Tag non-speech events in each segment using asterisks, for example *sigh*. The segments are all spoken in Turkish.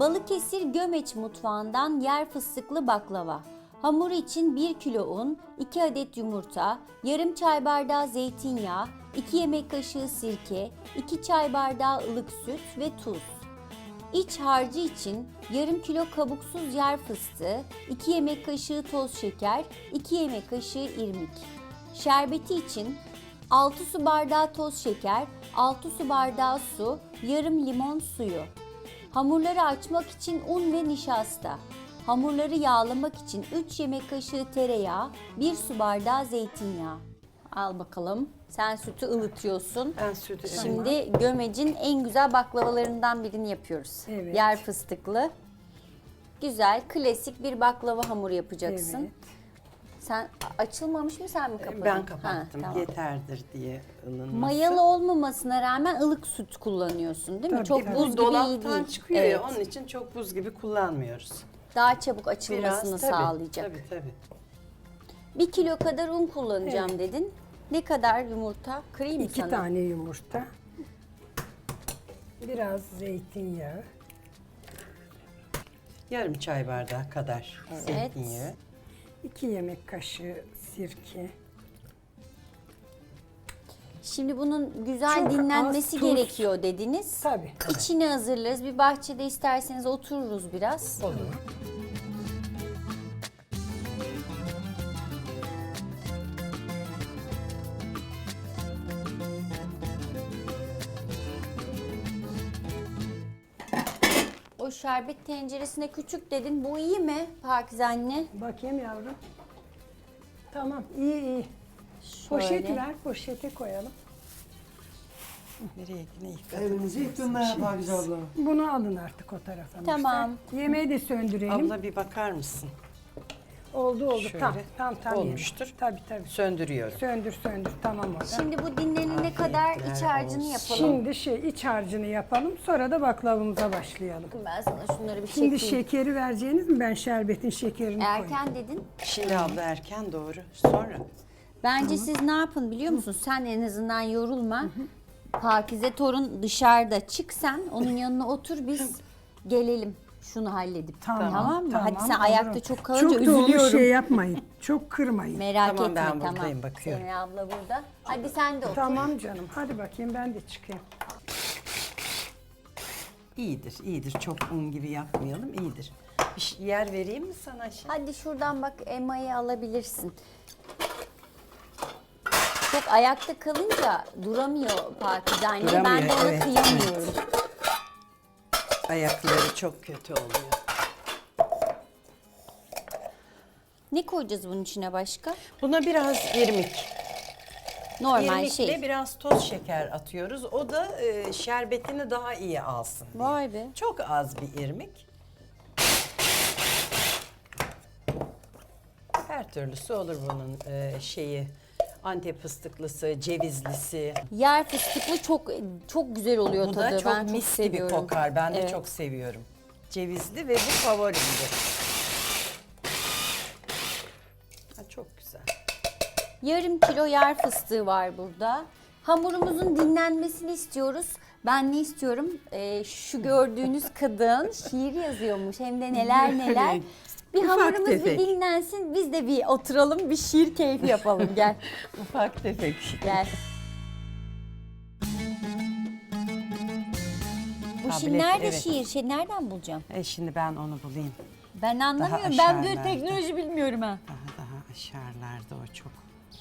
Balıkesir Gömeç mutfağından yer fıstıklı baklava. Hamuru için 1 kilo un, 2 adet yumurta, yarım çay bardağı zeytinyağı, 2 yemek kaşığı sirke, 2 çay bardağı ılık süt ve tuz. İç harcı için yarım kilo kabuksuz yer fıstığı, 2 yemek kaşığı toz şeker, 2 yemek kaşığı irmik. Şerbeti için 6 su bardağı toz şeker, 6 su bardağı su, yarım limon suyu. Hamurları açmak için un ve nişasta. Hamurları yağlamak için 3 yemek kaşığı tereyağı, 1 su bardağı zeytinyağı. Al bakalım. Sen sütü ılıtıyorsun. Ben sütü Şimdi gömecin en güzel baklavalarından birini yapıyoruz. Evet. Yer fıstıklı. Güzel, klasik bir baklava hamuru yapacaksın. Evet. Sen açılmamış mı sen mi kapadın? ben Ha, kapattım tamam. yeterdir diye ılınması. Mayalı olmamasına rağmen ılık süt kullanıyorsun değil mi? Tabii, Çok tabii. buz Bu gibi dolaptan değil. çıkıyor Evet. ya onun için çok buz gibi kullanmıyoruz. Daha çabuk açılmasını tabii, sağlayacak. Tabii tabii. Bir kilo kadar un kullanacağım dedin. Ne kadar yumurta? Kırayım mı İki sana? tane yumurta. Biraz zeytinyağı. Yarım çay bardağı kadar Evet. zeytinyağı. İki yemek kaşığı sirke. Şimdi bunun güzel Çok dinlenmesi az tuz. gerekiyor dediniz. Tabii. İçini hazırlarız. Bir bahçede isterseniz otururuz biraz. Olur. O şerbet tenceresine küçük dedin. Bu iyi mi Pakize anne? Bakayım yavrum. Tamam iyi iyi. Poşeti ver poşete koyalım. Nereye ne ifade Elinizi yıktın da yap Hafize abla. Bunu alın artık o tarafa. Tamam. Yemeği de söndürelim. Abla bir bakar mısın? Oldu oldu. Şöyle. Tamam tamam tamam. Olmuştur. Tabii tabii. Söndürüyorum. Söndür söndür tamam orada. Şimdi bu dinlenene kadar iç harcını yapalım. Şimdi şey iç harcını yapalım sonra da baklavamıza başlayalım. ben sana şunları bir Şimdi çekeyim. şekeri vereceğiniz mi? Ben şerbetin şekerini koyayım. Erken dedin. Şimdi abla erken doğru. Sonra. Bence siz ne yapın biliyor musun? Sen en azından yorulma. Pakize torun dışarıda çık sen. Onun yanına otur biz gelelim. Şunu halledip. Tamam, mı? Hadi sen olurum. ayakta çok kalınca Çok da onu üzülüyorum. şey yapmayın. Çok kırmayın. Merak Tamam, etme ben tamam. buradayım, bakıyorum. Semih abla burada. Hadi sen de otur. Tamam canım. Hadi bakayım ben de çıkayım. İyidir, iyidir. Çok un gibi yapmayalım, iyidir. Bir yer vereyim mi sana şey? Hadi şuradan bak emayı alabilirsin. Çok ayakta kalınca duramıyor Pakize anne. Ben de Duramıyor, ona evet, kıyamıyorum. Ayakları çok kötü oluyor. Ne koyacağız bunun içine başka? Buna biraz irmik. Normal İrmikle şey. biraz toz şeker atıyoruz. O da e, şerbetini daha iyi alsın. diye. Vay be. Çok az bir irmik. Her türlüsü olur bunun e, şeyi. Antep fıstıklısı, cevizlisi. Yer fıstıklı çok çok güzel oluyor Bu tadı. da çok ben çok mis gibi seviyorum. kokar. Ben de Evet. çok seviyorum. Cevizli ve bu favorimdir. Ha, çok güzel. Yarım kilo yer fıstığı var burada. Hamurumuzun dinlenmesini istiyoruz. Ben ne istiyorum? Ee, şu gördüğünüz kadın *laughs* şiir yazıyormuş. Hem de neler *laughs* neler. Bir Ufak hamurumuz bir tefek. dinlensin. Biz de bir oturalım, bir şiir keyfi yapalım. Gel, *laughs* Ufak tefek. gel. Bu şiir Tablet, nerede evet. şiir? Şey nereden bulacağım? E şimdi ben onu bulayım. Ben anlamıyorum. Ben böyle aşağılarda. teknoloji bilmiyorum ha. Daha daha aşağılarda o çok.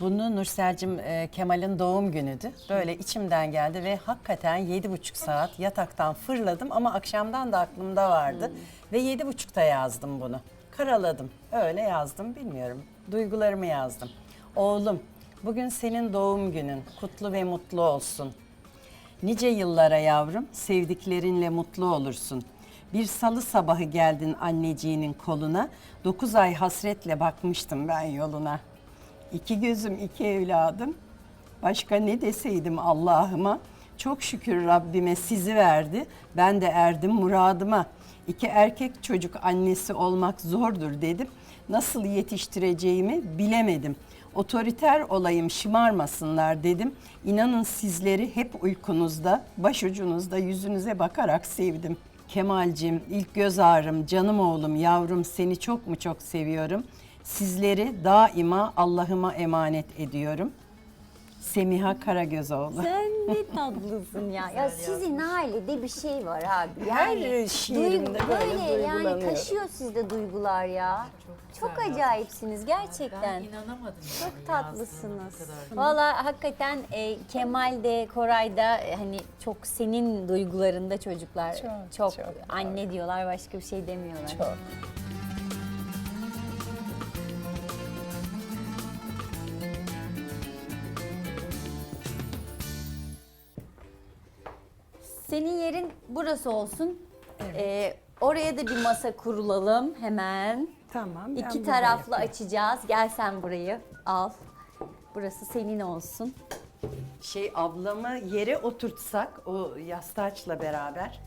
Bunu Nursel'cim e, Kemal'in doğum günüdü. Böyle içimden geldi ve hakikaten yedi buçuk saat yataktan fırladım ama akşamdan da aklımda vardı. Ve yedi buçukta yazdım bunu. Karaladım. Öyle yazdım bilmiyorum. Duygularımı yazdım. Oğlum bugün senin doğum günün. Kutlu ve mutlu olsun. Nice yıllara yavrum, sevdiklerinle mutlu olursun. Bir salı sabahı geldin anneciğinin koluna, dokuz ay hasretle bakmıştım ben yoluna. İki gözüm iki evladım, başka ne deseydim Allah'ıma, çok şükür Rabbime sizi verdi, ben de erdim muradıma. İki erkek çocuk annesi olmak zordur dedim, nasıl yetiştireceğimi bilemedim. Otoriter olayım şımarmasınlar dedim. İnanın sizleri hep uykunuzda, başucunuzda yüzünüze bakarak sevdim. Kemal'cim, ilk göz ağrım, canım oğlum, yavrum seni çok mu çok seviyorum. Sizleri daima Allah'ıma emanet ediyorum. Semiha Karagözoğlu. Sen ne tatlısın ya. ya sizin ailede bir şey var abi. Her Yani şiirimde duygu- böyle böyle yani duygulanıyorum. taşıyor sizde duygular ya. Çok, acayipsiniz gerçekten. Ben inanamadım. Çok yani tatlısınız. Valla hakikaten e, Kemal de Koray da e, hani çok senin duygularında çocuklar. Çok, Çok, çok, anne diyorlar başka bir şey demiyorlar. Çok. Senin yerin burası olsun. E, oraya da bir masa kurulalım hemen. Tamam. ben İki taraflı yapayım. açacağız. Gel sen burayı al. Burası senin olsun. Şey ablamı yere oturtsak o yastıçla beraber.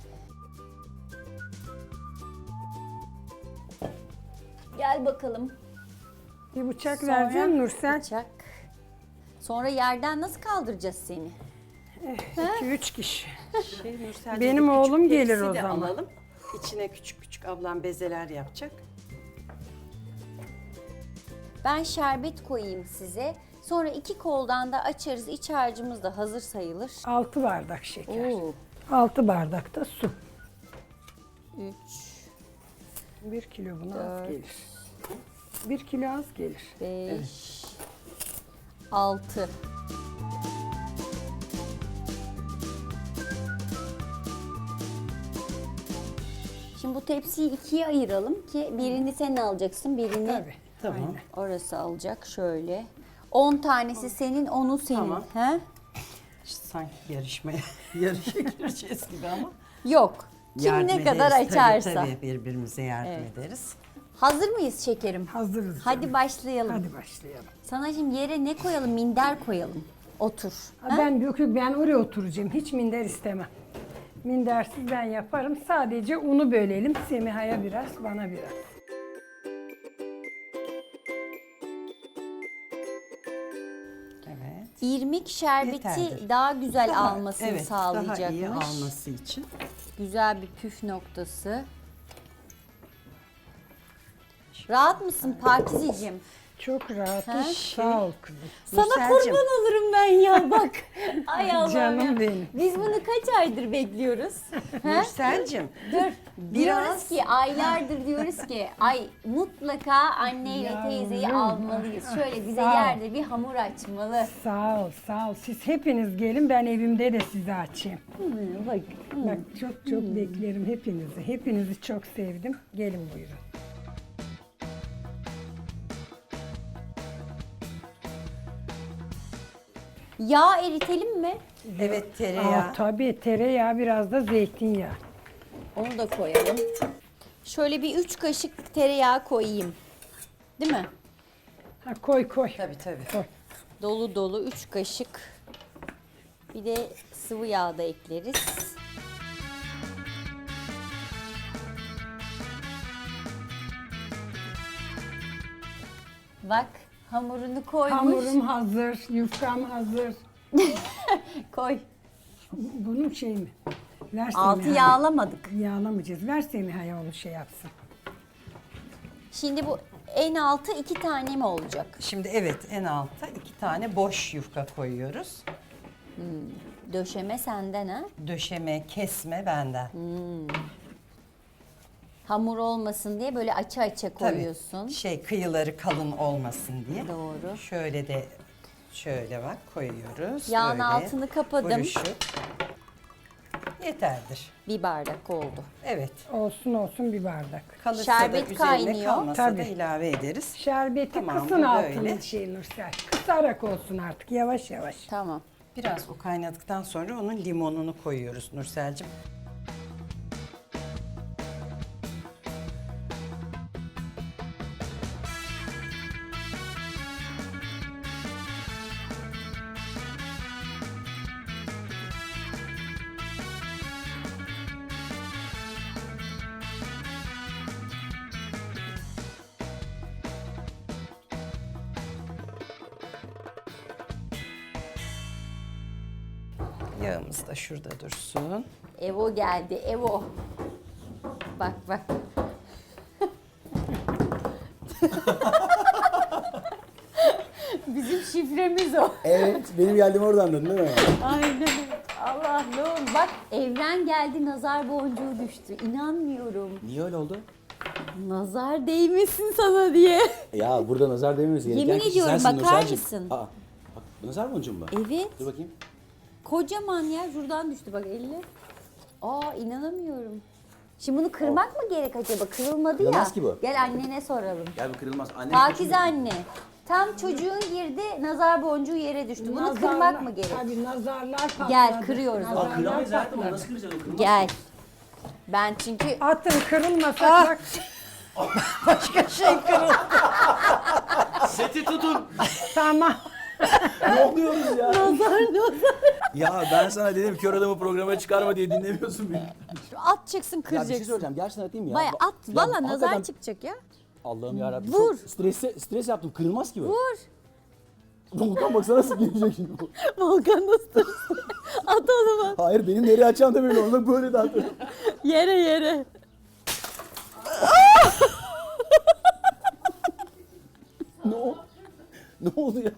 Gel bakalım. Bir bıçak Sonra vereceğim Nursel. Bıçak. Sonra yerden nasıl kaldıracağız seni? 2-3 kişi. Şey, Nursel'cim, Benim bir oğlum gelir tepsi o de zaman. Alalım. İçine küçük küçük ablam bezeler yapacak. Ben şerbet koyayım size. Sonra iki koldan da açarız. İç harcımız da hazır sayılır. 6 bardak şeker. Oo. 6 bardak da su. 3, 1 kilo buna az Dört. gelir. 1 kilo az gelir. 5, 6. bu tepsiyi ikiye ayıralım ki birini sen alacaksın, birini Tabii. Tamam. Aynen. orası alacak. Şöyle. 10 tanesi senin, onu senin. Tamam. He? İşte sanki yarışmaya *laughs* yarışa gireceğiz gibi ama. Yok. Kim Yardım ne ederiz. kadar Tabii, açarsa. Tabii, birbirimize yardım Evet. ederiz. Hazır mıyız şekerim? Hazırız. Hadi canım. başlayalım. Hadi başlayalım. Sana şimdi yere ne koyalım? Minder koyalım. Otur. Ha, Ben yok yok ben oraya oturacağım. Hiç minder istemem. Mindersiz ben yaparım. Sadece unu bölelim. Semiha'ya biraz, bana biraz. Evet. İrmik şerbeti Yeterdir. daha güzel Daha- almasını evet, sağlayacakmış. Daha iyi alması için. Güzel bir püf noktası. Rahat mısın Pakizeciğim? Çok rahat Ha? iş. Sağ ol kızım. Sana Nurselcim. kurban olurum ben ya bak. *laughs* Ay Allah'ım Canım ya. benim. Biz bunu kaç aydır bekliyoruz? *laughs* Ha? Nursel'cim. Dur. Diyoruz Biraz- ki aylardır *laughs* diyoruz ki ay mutlaka anneyle Yavrum. teyzeyi almalıyız. Şöyle bize Sağ ol. yerde bir hamur açmalı. Sağ ol, sağ ol. Siz hepiniz gelin, ben evimde de size açayım. Bak. Bak çok çok beklerim hepinizi. Hepinizi çok sevdim. Gelin buyurun. Yağ eritelim mi? Evet tereyağı. Aa, tabii tereyağı biraz da zeytinyağı. Onu da koyalım. Şöyle bir üç kaşık tereyağı koyayım. Değil mi? Ha, koy koy. Tabii tabii. Koy. Dolu dolu üç kaşık. Bir de sıvı yağ da ekleriz. Bak hamurunu koymuş. Hamurum hazır, yufkam hazır. *laughs* Koy. Bunun şey mi? Ver Altı Semiha'ya. yağlamadık. Yağlamayacağız. Ver Semiha'ya onu şey yapsın. Şimdi bu en altı iki tane mi olacak? Şimdi evet en altta iki tane boş yufka koyuyoruz. Döşeme senden ha. Döşeme, kesme benden. Hamur olmasın diye böyle açı açı Tabii. koyuyorsun. Şey kıyıları kalın olmasın diye. Doğru. Şöyle de şöyle bak koyuyoruz. Yağın Böyle altını kapadım. buruşuk. Yeterdir. Bir bardak oldu. Evet. Olsun olsun bir bardak. Kalırsa Şerbet da kaynıyor. kalmasa da Tabii. ilave ederiz. Şerbeti Tamam, kısın bu altını böyle. şey Nursel. Kısarak olsun artık yavaş yavaş. Tamam. Biraz o kaynadıktan sonra onun limonunu koyuyoruz Nursel'cim. Yağımız da şurada dursun. Evo geldi. Evo. bak bak. *laughs* Bizim şifremiz o. Evet, benim geldiğim oradan değil mi? Aynen. Allah ne olur. Bak evren geldi nazar boncuğu düştü. İnanmıyorum. Niye öyle oldu? Nazar değmesin sana diye. Ya burada nazar değmemiz gereken Yemin kişi ediyorum, sensin bakar Nursel'cim. mısın? Aa, bak, nazar boncuğu mu? Evet. Dur bakayım. Kocaman ya şuradan düştü bak elle. Aa inanamıyorum. Şimdi bunu kırmak mı gerek acaba? Kırılmadı ya. Kırılmaz ki bu. Gel annene soralım. Gel bu kırılmaz. Annem Pakize anne. Tam çocuğun girdi nazar boncuğu yere düştü. Bunu Nazarlar- kırmak mı gerek? Tabii nazarlar patladı. Gel, kırıyoruz. Aa, Nazarlar kıramayız hayatım. patladı. Nasıl kıracağız? O kırılmaz. Gel. Ben çünkü Atın kırılmasa bak. *laughs* Seti tutun. Tamam. Ne oluyoruz ya? nazar nazar. ya ben sana dedim kör adamı programa çıkarma diye dinlemiyorsun beni. At çıksın Ya bir şey kıracaksın. söyleyeceğim. Gerçekten atayım mı ya? Baya Ba- at. Ya Valla nazar çıkacak ya. Allah'ım yarabbim. Vur. Çok Stres, stres yaptım. Kırılmaz ki bu. Vur. Volkan baksana nasıl gelecek şimdi bu. *laughs* Volkan nasıl? at o zaman. Hayır benim nereye açacağım da böyle onu böyle de atıyorum. Yere yere. ne oldu? Ne oldu ya?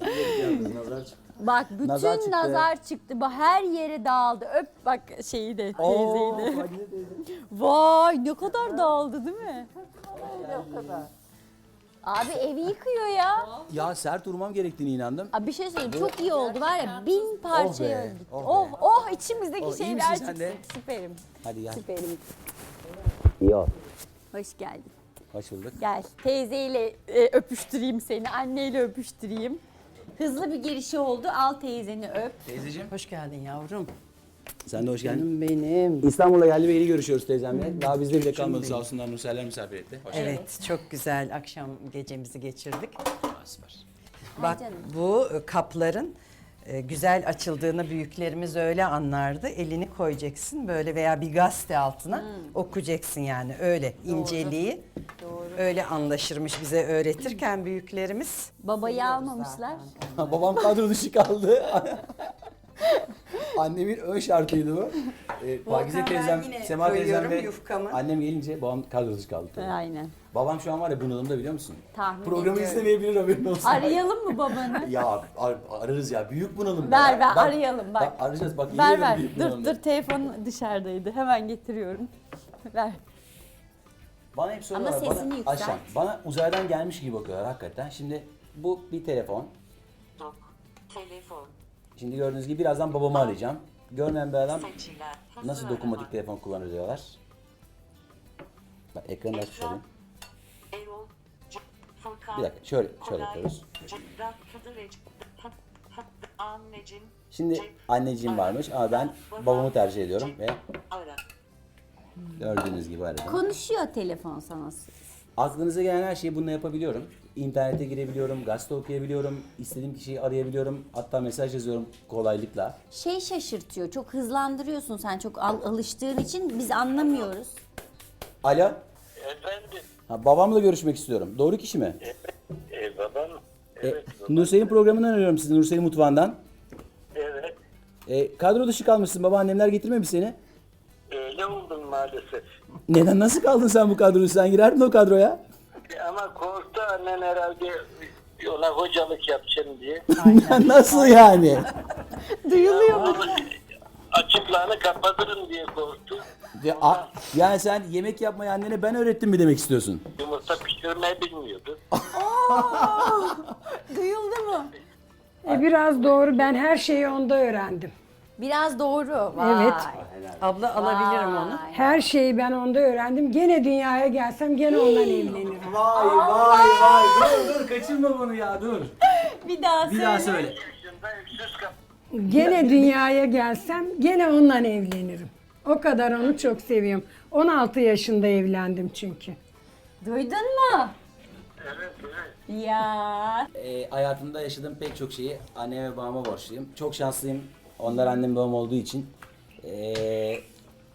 Nazar çıktı. Bak bütün Nazar nazar çıktı. çıktı. Bak her yere dağıldı. Öp bak şeyi de Oo, teyzeyi de. *laughs* Teyze. Vay ne kadar dağıldı değil mi? Abi evi yıkıyor ya. Ya sert vurmam gerektiğine inandım. Abi bir şey söyleyeyim çok iyi oldu var ya bin parçaya Oh be, oh Oh be. oh, içimizdeki Oh, iyi şeyler misin çıksın. de? Süperim. Hadi gel. Süperim. İyi ol. Hoş geldin. Hoş bulduk. Gel teyzeyle e, öpüştüreyim seni. Anneyle öpüştüreyim. Hızlı bir girişi oldu. Al teyzeni öp. Teyzeciğim. Hoş geldin yavrum. Sen de hoş geldin. Benim. benim. İstanbul'a geldi ve yeni görüşüyoruz teyzemle. Daha bizde bile kalmadı sağ olsunlar Nurseller misafir etti. Hoş geldin. Evet, çok güzel akşam gecemizi geçirdik. Aa, süper. Bak canım. bu e, kapların e, güzel açıldığını büyüklerimiz öyle anlardı. Elini koyacaksın böyle veya bir gazete altına okuyacaksın yani öyle inceliği. Öyle anlaşırmış bize öğretirken büyüklerimiz. Babayı almamışlar. *laughs* Babam kadro dışı kaldı. *laughs* Annemin ön şartıydı bu. Ee, Pakize ben teyzem, yine Sema teyzem ve yufkamı. annem gelince babam kadro dışı kaldı. tabii. Aynen. Babam şu an var ya bunalımda biliyor musun? Tahmin Programı ediyorum. izlemeyebilir haberin olsun. Arayalım mı babanı? *laughs* Ya ar- ararız ya büyük bunalım. Ver, ya. ver, arayalım, bak. arayacağız bak. ver yemin ver. ederim büyük Dur bunalımda. dur telefon dışarıdaydı. Hemen getiriyorum. ver. Bana hep soruyorlar. Ama sesini bana, yükselt. Aşağı, bana uzaydan gelmiş gibi bakıyorlar hakikaten. Şimdi bu bir telefon. Dok. Telefon. Şimdi gördüğünüz gibi birazdan babamı arayacağım. Görmeyen bir adam Seçiler. nasıl Hızlı dokunmatik arama. telefon kullanır diyorlar. Bak ekranı da açmış olayım. Erol. C- Furkan. Bir dakika, şöyle- şöyle Koray, yapıyoruz. Cevdet Kıdırec. H- H- Anneciğim. Şimdi anneciğim varmış ama ben babamı tercih ediyorum ve Ara. Gördüğünüz gibi aradım. Konuşuyor telefon sana. Aklınıza gelen her şeyi bununla yapabiliyorum. İnternete girebiliyorum, gazete okuyabiliyorum, istediğim kişiyi arayabiliyorum. Hatta mesaj yazıyorum kolaylıkla. Şey şaşırtıyor. Çok hızlandırıyorsun sen çok al- alıştığın için biz anlamıyoruz. Alo, Efendim, ha, babamla görüşmek istiyorum. Doğru kişi mi? e, babam, E, evet, Nursel'in programından arıyorum sizi, Nursel'in mutfağından. evet, E, kadro dışı kalmışsın, babaannemler getirmemiş seni. öyle oldum maalesef. Neden, nasıl kaldın sen bu kadroda? Sen girerdin o kadroya. E, Ama korktu annen herhalde ona hocalık yapacağım diye. *laughs* nasıl yani? Duyuluyor mu? Açıklığını kapatırım diye korktu. Ya, a- yani sen yemek yapmayı annene ben öğrettim mi demek istiyorsun? Yumurta pişirmeyi bilmiyordu. Duyuldu mu? E biraz doğru ben her şeyi onda öğrendim. Biraz doğru. Vay. Evet. Abla alabilirim onu. Her şeyi ben onda öğrendim. Gene dünyaya gelsem gene ondan evlenirim. Vay vay vay dur dur kaçırma bunu ya dur. Bir daha Bir daha söyle. söyle. Gene dünyaya gelsem gene ondan evlenirim. O kadar onu çok seviyorum. 16 yaşında evlendim çünkü. Duydun mu? Evet, evet. Ya. E, hayatımda yaşadığım pek çok şeyi anneme ve babama borçluyum. Çok şanslıyım. Onlar annem babam olduğu için. E,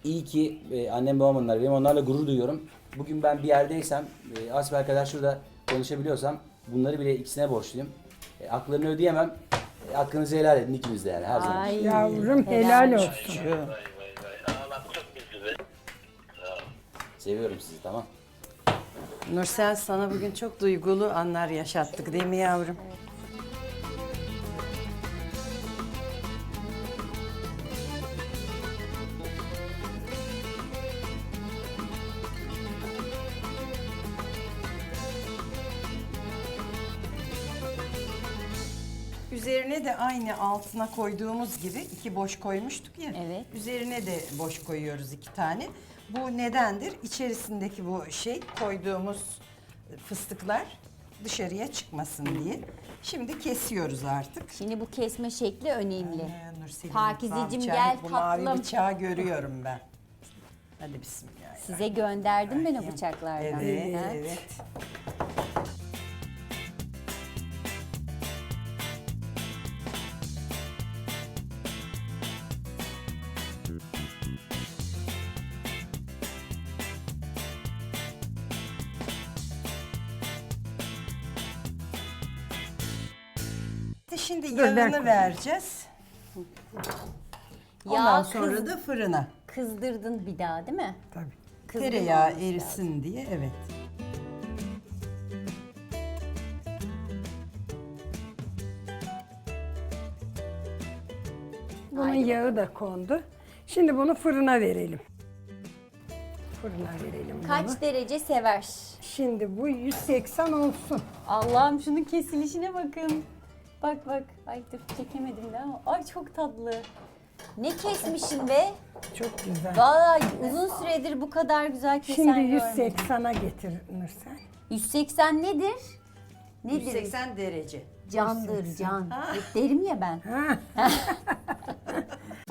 iyi ki e, annem babam onlar. Benim onlarla gurur duyuyorum. Bugün ben bir yerdeysem, e, asbelkader şurada konuşabiliyorsam bunları bile ikisine borçluyum. E, haklarını ödeyemem. E, hakkınızı helal edin ikiniz de yani her zaman. Ay. Yavrum helal olsun. Seviyorum sizi tamam. Nursel sana bugün çok duygulu anlar yaşattık değil mi yavrum? Üzerine de aynı altına koyduğumuz gibi iki boş koymuştuk ya. Evet. Üzerine de boş koyuyoruz iki tane. Bu nedendir? İçerisindeki bu şey koyduğumuz fıstıklar dışarıya çıkmasın diye. Şimdi kesiyoruz artık. Şimdi bu kesme şekli önemli. Ee, Nurselim, Pakizeciğim bıçağı- gel Bu mavi tatlım. bıçağı görüyorum ben. Hadi bismillah. Size gönderdim ben o bıçaklardan. Evet, evet. Şimdi ben yağını koyayım. vereceğiz. Ondan Yağ sonra kız- da fırına. kızdırdın bir daha değil mi? Tabii. Kızdırmaması Tereyağı lazım. erisin diye evet. Bunun yağı da kondu. Şimdi bunu fırına verelim. Fırına verelim bunu. Kaç derece sever? Şimdi bu 180 olsun. Allah'ım şunun kesilişine bakın. Bak bak. Ay dur çekemedim de ama. Ay çok tatlı. Ne kesmişsin be? Çok güzel. Vallahi uzun süredir bu kadar güzel kesen Şimdi görmedim. 180'a getir Nursel. 180 nedir? Nedir? 180 derece. Candır can. Hep derim ya ben. Ha. *laughs*